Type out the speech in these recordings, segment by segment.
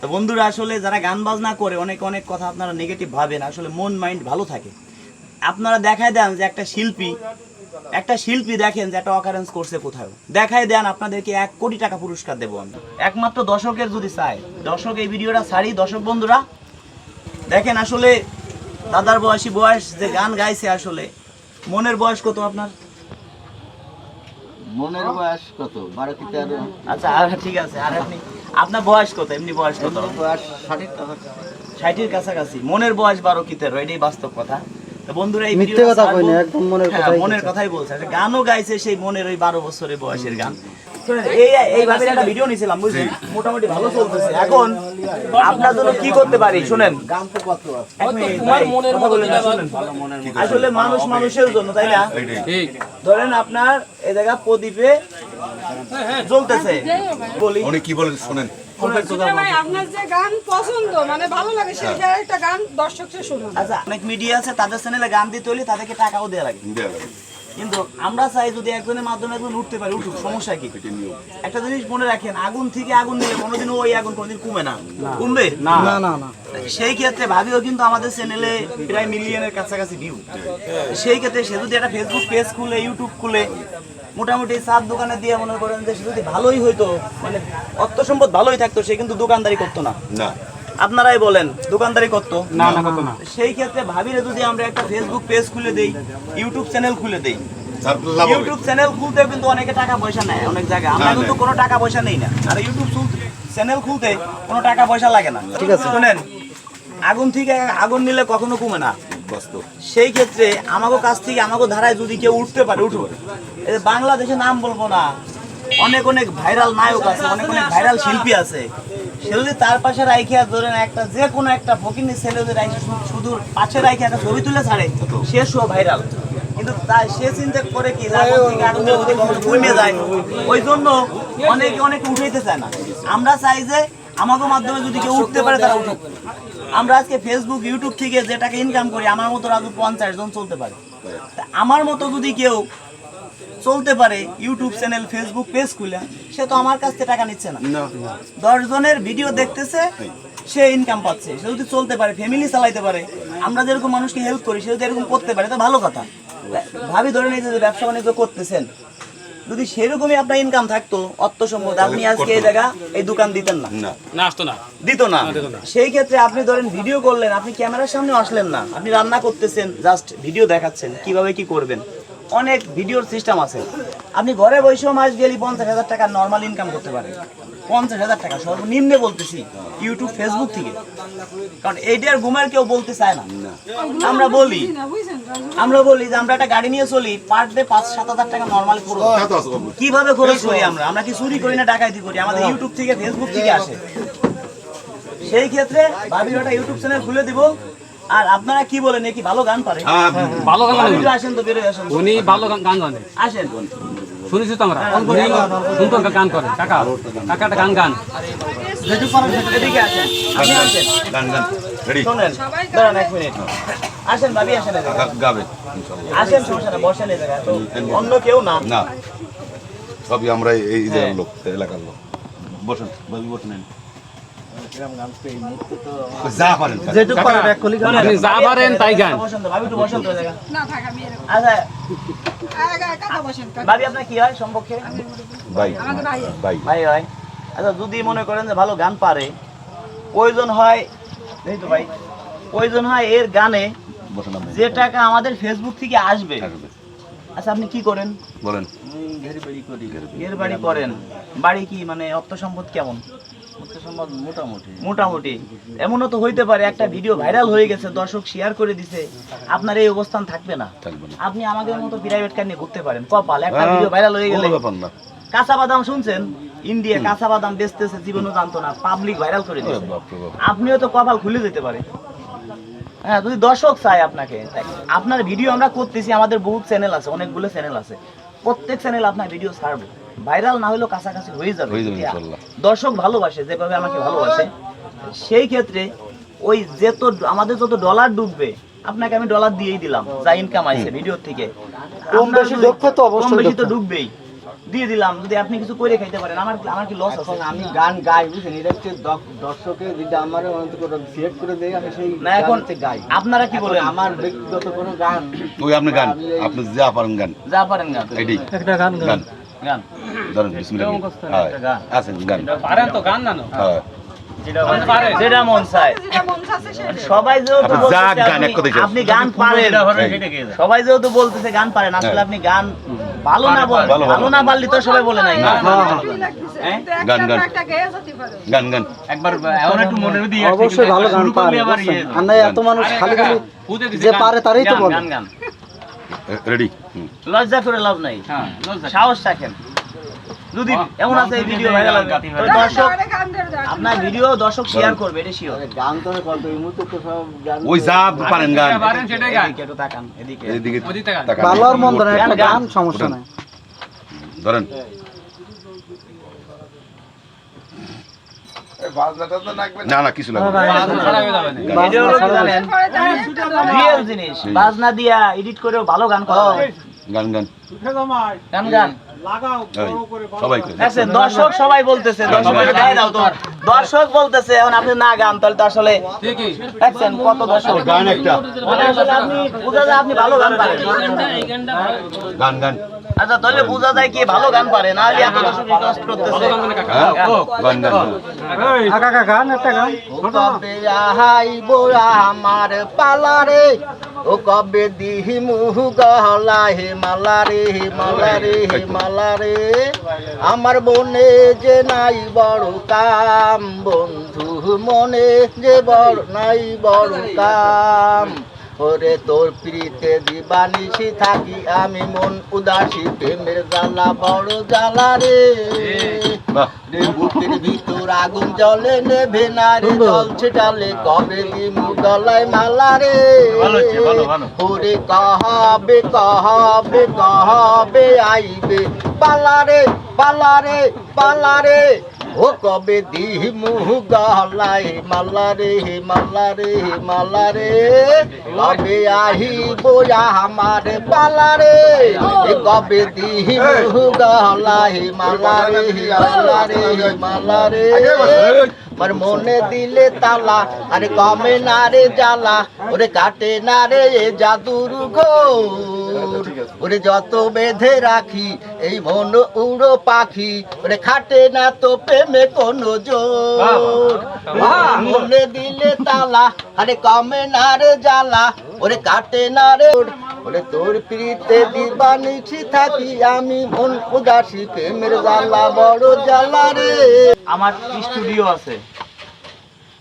তো বন্ধুরা আসলে যারা গান বাজনা করে অনেক অনেক কথা আপনারা নেগেটিভ ভাবেন আসলে মন মাইন্ড ভালো থাকে। আপনারা দেখায় দেন যে একটা শিল্পী একটা শিল্পী দেখেন যে একটা অকারেন্স করছে কোথাও দেখায় দেন আপনাদেরকে এক কোটি টাকা পুরস্কার দেবো আমি। একমাত্র দর্শকের যদি চাই দর্শক এই ভিডিওটা ছাড়ি দর্শক বন্ধুরা দেখেন আসলে দাদার বয়সী বয়স যে গান গাইছে আসলে মনের বয়স কত আপনার? মনের বয়স কত? বারো কি তেরো? আচ্ছা আর ঠিক আছে আর আপনি? আপনার বয়স কত? এমনি বয়স কত? ষাটের কাছাকাছি। মনের বয়স বারো কি তেরো এটাই বাস্তব কথা। বন্ধুরা এই মিথ্যে কথা কই না, একদম মনের হ্যাঁ, কথাই মনের কথাই বলছে। একটা গানও গাইছে সেই মনের ওই বারো বছরের বয়সের গান। এই এইভাবে একটা ভিডিও নিয়েছিলাম বুঝলেন? মোটামুটি ভালো চলতেছে। এখন আপনার জন্য কি করতে পারি? শুনেন। গান তো কত আছে? কথা বলেন না, শুনেন। আসলে মানুষ মানুষের জন্য তাই না? ধরেন আপনার এই জায়গা প্রদীপে জ্বলতেছে। বলি। উনি কি বলেন শোনেন। আপনার যে গান পছন্দ মানে ভালো লাগে সেই একটা গান দর্শককে শুনুন। আচ্ছা অনেক মিডিয়া আছে তাদের চ্যানেলে গান দিতে হলে তাদেরকে টাকাও দেওয়া লাগে। কিন্তু আমরা চাই যদি একজনের মাধ্যমে একজন উঠতে পারে উঠুক সমস্যা কি? একটা জিনিস মনে রাখেন আগুন থেকে আগুন নিলে কোনোদিন ওই আগুন কোনোদিন কমে না। কমবে? না। না। না সেই ক্ষেত্রে ভাবিও কিন্তু আমাদের চ্যানেলে প্রায় মিলিয়নের কাছাকাছি ভিউ সেই ক্ষেত্রে সে যদি একটা ফেসবুক পেজ খুলে ইউটিউব খুলে মোটামুটি চার দোকানে দিয়ে মনে করেন যে সে যদি ভালোই হইতো মানে অর্থ সম্পদ ভালোই থাকতো সে কিন্তু দোকানদারি করতো না। না। আপনারাই বলেন দোকানদারি করতো না না করতো না। সেই ক্ষেত্রে ভাবিরে যদি আমরা একটা ফেসবুক পেজ খুলে দেই ইউটিউব চ্যানেল খুলে দেই। ইউটিউব চ্যানেল খুলতে কিন্তু অনেকে টাকা পয়সা নেয় অনেক জায়গায়। আমরা কিন্তু কোনো টাকা পয়সা নেই না। আর ইউটিউব চ্যানেল খুলতে কোনো টাকা পয়সা লাগে না। ঠিক আছে। শুনেন আগুন থেকে আগুন নিলে কখনো কমে না। সেই ক্ষেত্রে আমাকে কাছ থেকে আমাকে ধারায় যদি কেউ উঠতে পারে উঠবে এই বাংলাদেশে নাম বলব না। অনেক অনেক ভাইরাল নায়ক আছে অনেক অনেক ভাইরাল শিল্পী আছে। তার পাশে রাইখে ধরেন একটা, যে কোনো একটা ফকিনি শুধু পাশে একটা ছবি তুলে ছাড়ে, সে ভাইরাল কিন্তু তা সে চিন্তা করে কি কমে যায়? ওই জন্য অনেকে অনেকে উঠাইতে চায় না। আমরা চাই যে আমাকে মাধ্যমে যদি কেউ উঠতে পারে, তারা উঠুক। আমরা আজকে ফেসবুক ইউটিউব থেকে যেটাকে ইনকাম করি, আমার মতো রাজু পঞ্চাশ জন চলতে পারে। আমার মতো যদি কেউ চলতে পারে ইউটিউব চ্যানেল ফেসবুক পেজ খুলে সে তো আমার কাছ থেকে টাকা নিচ্ছে না। দশ জনের ভিডিও দেখতেছে সে ইনকাম পাচ্ছে। সে যদি চলতে পারে ফ্যামিলি চালাইতে পারে আমরা যেরকম মানুষকে হেল্প করি সে যদি এরকম করতে পারে তো ভালো কথা। ভাবি ধরেন এই যে ব্যবসা বাণিজ্য করতেছেন। যদি সেরকমই আপনার ইনকাম থাকতো অর্থ সম্পদ আপনি আজকে এই জায়গা এই দোকান দিতেন না। না। না আসতো না। দিত না। সেই ক্ষেত্রে আপনি ধরেন ভিডিও করলেন আপনি ক্যামেরার সামনে আসলেন না। আপনি রান্না করতেছেন জাস্ট ভিডিও দেখাচ্ছেন কীভাবে কি করবেন? অনেক ভিডিওর সিস্টেম আছে। আপনি ঘরে বসেও মাস গেলে পঞ্চাশ হাজার টাকা নর্মাল ইনকাম করতে পারেন। পঞ্চাশ হাজার টাকা সর্বনিম্নে বলতেছি ইউটিউব ফেসবুক থেকে। কারণ এইটার ঘুমের কেউ বলতে চায় না। আমরা বলি? আমরা বলি যে আমরা একটা গাড়ি নিয়ে চলি পার ডে পাঁচ সাত হাজার টাকা নর্মাল খরচ। কীভাবে খরচ করি আমরা? আমরা কি চুরি করি না ডাকাতি করি? আমাদের ইউটিউব থেকে ফেসবুক থেকে আসে। সেই ক্ষেত্রে ভাবির একটা ইউটিউব চ্যানেল খুলে দিব। আর আপনারা কি বলেন কি ভালো গান পারে? হ্যাঁ ভালো গান ভাবি জানে তো আসেন তো বেরোয় আসেন। উনি ভালো গান গান জানে আসেন। শুনেছি তো আমরা। গান করে কাকা গান গান। এদিকে আসেন। আপনি আসেন। গান গান। রেডি। শোনেন। দাঁড়ান এক মিনিট। আসেন ভাবি আসেন গাবে। আসেন সমস্যা না বসেন এই জায়গায় অন্য কেউ না। না। সবই আমরা এই এই লোক এলাকার লোক। বসেন ভাবি বসেন আচ্ছা হয় আচ্ছা যদি মনে করেন যে ভালো গান পারে প্রয়োজন হয় ভাই প্রয়োজন হয় এর গানে যে টাকা আমাদের ফেসবুক থেকে আসবে। আচ্ছা আপনি কি করেন বলেন বাড়ি করেন বাড়ি কি মানে অর্থ সম্পদ কেমন মোটামুটি। মোটামুটি। এমনও তো হইতে পারে একটা ভিডিও ভাইরাল হয়ে গেছে দর্শক শেয়ার করে দিছে আপনার এই অবস্থান থাকবে না। আপনি আমাদের মতো প্রাইভেট কার নিয়ে ঘুরতে পারেন কপাল একটা হ্যাঁ, ভিডিও ভাইরাল হয়ে গেলে। কাঁচা বাদাম শুনছেন? ইন্ডিয়া কাঁচা বাদাম বেচতেছে জীবনও জানতো না পাবলিক ভাইরাল করে দিয়েছে আপনিও তো কপাল খুলে যেতে পারে। হ্যাঁ যদি দর্শক চায় আপনাকে আপনার ভিডিও আমরা করতেছি আমাদের বহুত চ্যানেল আছে অনেকগুলো চ্যানেল আছে। প্রত্যেক চ্যানেল আপনার ভিডিও ছাড়বে। ভাইরাল না হলেও কাছাকাছি হয়ে যাবে। হয়ে। দর্শক ভালোবাসে যেভাবে আমাকে ভালোবাসে সেই ক্ষেত্রে ওই যত আমাদের যত ডলার ডুববে আপনাকে আমি ডলার দিয়েই দিলাম যা ইনকাম আইছে ভিডিও থেকে। কম বেশি যদি- তো অবশ্যই কম বেশি তো ডুববেই। দিয়ে দিলাম যদি আপনি কিছু করে খাইতে পারেন আমার আমার কি লস আছে? আমি গান গাই বুঝছেন? এটা হচ্ছে দর্শকে যেটা আমার অন্ত করে সিলেক্ট করে দেয় আমি সেই না এখন গাই। আপনারা কি বলেন? আমার ব্যক্তিগত কোনো গান ওই আপনি গান আপনি যা পারেন গান। যা পারেন গান। এটাই। একটা গান। গান। গান। ধরেন বিসমিল্লাহ হ্যাঁ আছেন গান। পারেন তো গান হ্যাঁ। সবাই যেহেতু বলতেছে গান পারেন। আসলে হ্যাঁ। আপনি গান ভালো না ভালো, না পারলে তো সবাই বলে নাই। না। হ্যাঁ? গান, গান। না একটা গেয়ে যেতে পারে। গান গান। অবশ্যই ভালো গান পারে বুঝছেন? এত মানুষ খালি খালি যে পারে তারই তো বলে। গান গান। রেডি লজ্জা করে লাভ নাই। সাহস রাখেন। যদি এমন আছে এই ভিডিও ভাইরাল হবে। দর্শক। আপনার ভিডিও দর্শক শেয়ার করবে এটা শিওর গান তো আমি করতে এই মুহূর্তে তো সব গান ওই যা পারেন গান। পারেন সেটাই গান। একটু তাকান এদিকে। এদিকে তাকান। ভালো আর মন্দ না একটা গান, সমস্যা নাই। ধরেন। না। না কিছু লাগবে না। ছাড়া হয়ে যাবে না। এটা হলো কি জানেন। পরে দাঁড়িয়ে রিয়েল জিনিস। বাজনা দিয়া এডিট করেও ভালো গান করা গান গান। গান গান। এই, সবাই করে। দেখছেন দর্শক সবাই বলতেছে দর্শক গায়ে দাও তো দর্শক বলতেছে এখন আপনি না গান তাহলে তো আসলে দেখছেন কত দর্শক। গান একটা। মানে আপনি বোঝা যায় আপনি ভালো গান পারেন। গান গান। আচ্ছা তাহলে বোঝা যায় কি ভালো গান পারে না হলে এত দর্শক রিকোয়েস্ট করতেছে। হ্যাঁ গান গান কাকা কাকা গান একটা গান। ও কবে আহাইব আমার পালারে ও কবে দিহি মুহু গহলা হে মালা রে হে মালা রে হে মালা রে আমার বনে যে নাই বড় কাম, বন্ধু মনে যে বড় নাই বড় কাম। ওরে তোর প্রীতে দিবানিসি থাকি আমি মন উদাসী প্রেমের জ্বালা বড় জ্বালা রে। রে বুকের ভিতর আগুন জ্বলে নেভে না রে জল ছিটালে কবে দিমু গলায় মালা রে? ওরে কহাবে কহাবে কহাবে আইবে। পালা রে পালা রে পালারে পালারে ও কবে দিমু গলায় মালা রে মালা রে মালা রে? কবে আহিব আমার পালারে এ কবে দিমু গলায় মালা রে মালা রে মালা রে? আমার মনে দিলে তালা আরে কমে না রে জ্বালা। ওরে কাটে না রে জাদুর ঘোর। ওরে যত বেঁধে রাখি এই মন উড়ো পাখি ওরে খাটে না তো প্রেমে কোনো জোর। মনে দিলে তালা আরে কমে না রে জ্বালা ওরে কাটে না রে ওরে। তোর প্রীতে দিবানিছি থাকি আমি মন উদাসী প্রেমের জ্বালা বড় জ্বালা রে। আমার স্টুডিও আছে।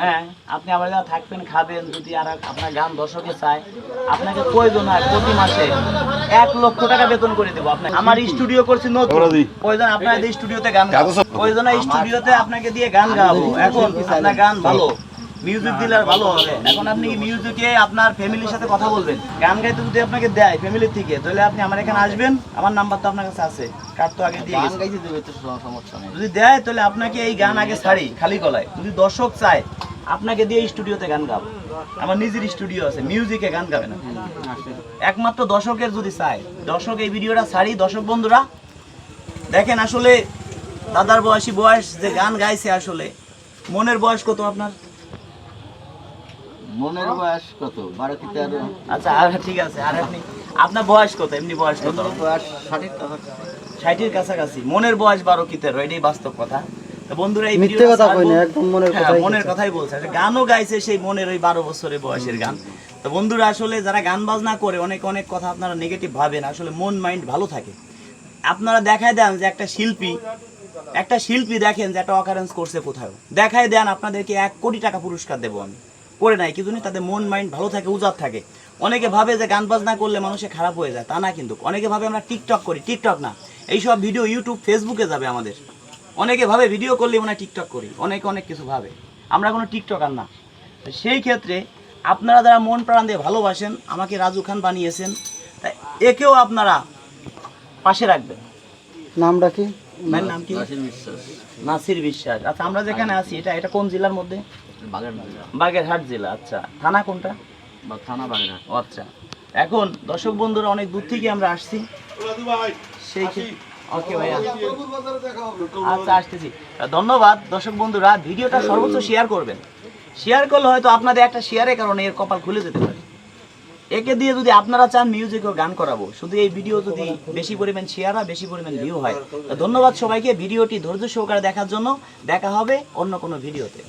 হ্যাঁ আপনি আমার থাকবেন খাবেন যদি আর আপনার গান দর্শকে চায় আপনাকে প্রয়োজন হয় প্রতি মাসে। এক লক্ষ টাকা বেতন করে দেবো আপনাকে। আমার স্টুডিও করছি নতুন। আপনাদের স্টুডিওতে গান গাবো। স্টুডিওতে আপনাকে দিয়ে গান গাবো। এখন আপনার গান ভালো। মিউজিক দিলে আর ভালো হবে। এখন আপনি মিউজিকে আপনার ফ্যামিলির সাথে কথা বলবেন? গান গাইতে যদি আপনাকে দেয় ফ্যামিলির থেকে তাহলে আপনি আমার এখানে আসবেন। আমার নাম্বার তো আপনার কাছে আছে। কার্ড তো আগে দিয়ে গান গাইতে দেবে তো সমস্যা নেই। যদি দেয় তাহলে আপনাকে এই গান আগে ছাড়ি খালি গলায়। যদি দর্শক চায় আপনাকে দিয়ে স্টুডিওতে গান গাব। আমার নিজের স্টুডিও আছে মিউজিকে গান গাবে না। একমাত্র দর্শকের যদি চায় দর্শক এই ভিডিওটা ছাড়ি দর্শক বন্ধুরা দেখেন আসলে দাদার বয়সী বয়স যে গান গাইছে আসলে মনের বয়স কত আপনার? মনের বয়স কত? বারো কি তেরো? আচ্ছা আর ঠিক আছে আর আপনি আপনার বয়স কত? এমনি বয়স কত? বয়স ষাটের কাছাকাছি। মনের বয়স বারো কি তেরো? এটাই বাস্তব কথা। বন্ধুরা এই মিথ্যে কথা একদম মনের হ্যাঁ, মনের কথাই বলছে। গানও গাইছে সেই মনের ওই বারো বছরের বয়সের গান। তো বন্ধুরা আসলে যারা গান বাজনা করে অনেক অনেক কথা আপনারা নেগেটিভ ভাবেন আসলে মন মাইন্ড ভালো থাকে। আপনারা দেখায় দেন যে একটা শিল্পী একটা শিল্পী দেখেন যে একটা অকারেন্স করছে কোথাও দেখায় দেন আপনাদেরকে এক কোটি টাকা পুরস্কার দেবো আমি। করে নাই কিন্তু তাদের মন মাইন্ড ভালো থাকে উজাত থাকে। অনেকে ভাবে যে গান বাজনা করলে মানুষে খারাপ হয়ে যায় তা না কিন্তু। অনেকে ভাবে আমরা টিকটক করি টিকটক না। এইসব ভিডিও ইউটিউব ফেসবুকে যাবে আমাদের। অনেকে ভাবে ভিডিও করলে মনে হয় টিকটক করি অনেকে অনেক কিছু ভাবে। আমরা কোনো টিকটকার না। সেই ক্ষেত্রে আপনারা যারা মন প্রাণ দিয়ে ভালোবাসেন আমাকে রাজু খান বানিয়েছেন তাই একেও আপনারা পাশে রাখবেন। নামটা কি? ভাইয়ের নাম কি? বিশ্বাস। নাসির বিশ্বাস। আচ্ছা আমরা যেখানে আছি এটা এটা কোন জেলার মধ্যে? বাগের বাগেরহাট জেলা আচ্ছা। থানা কোনটা? বা থানা বাগেরহাট। আচ্ছা। এখন দর্শক বন্ধুরা অনেক দূর থেকে আমরা আসছি। সেই ক্ষেত্রে- ওকে ভাইয়া। আচ্ছা আসতেছি। ধন্যবাদ দর্শক বন্ধুরা। ভিডিওটা সর্বোচ্চ শেয়ার করবেন। শেয়ার করলে হয়তো আপনাদের একটা শেয়ারের কারণে এর কপাল খুলে যেতে পারে। একে দিয়ে যদি আপনারা চান মিউজিক ও গান করাবো শুধু এই ভিডিও যদি বেশি পরিমাণ শেয়ার হয় বেশি পরিমাণ ভিউ হয়। ধন্যবাদ সবাইকে। ভিডিওটি ধৈর্য সহকারে দেখার জন্য দেখা হবে অন্য কোনো ভিডিওতে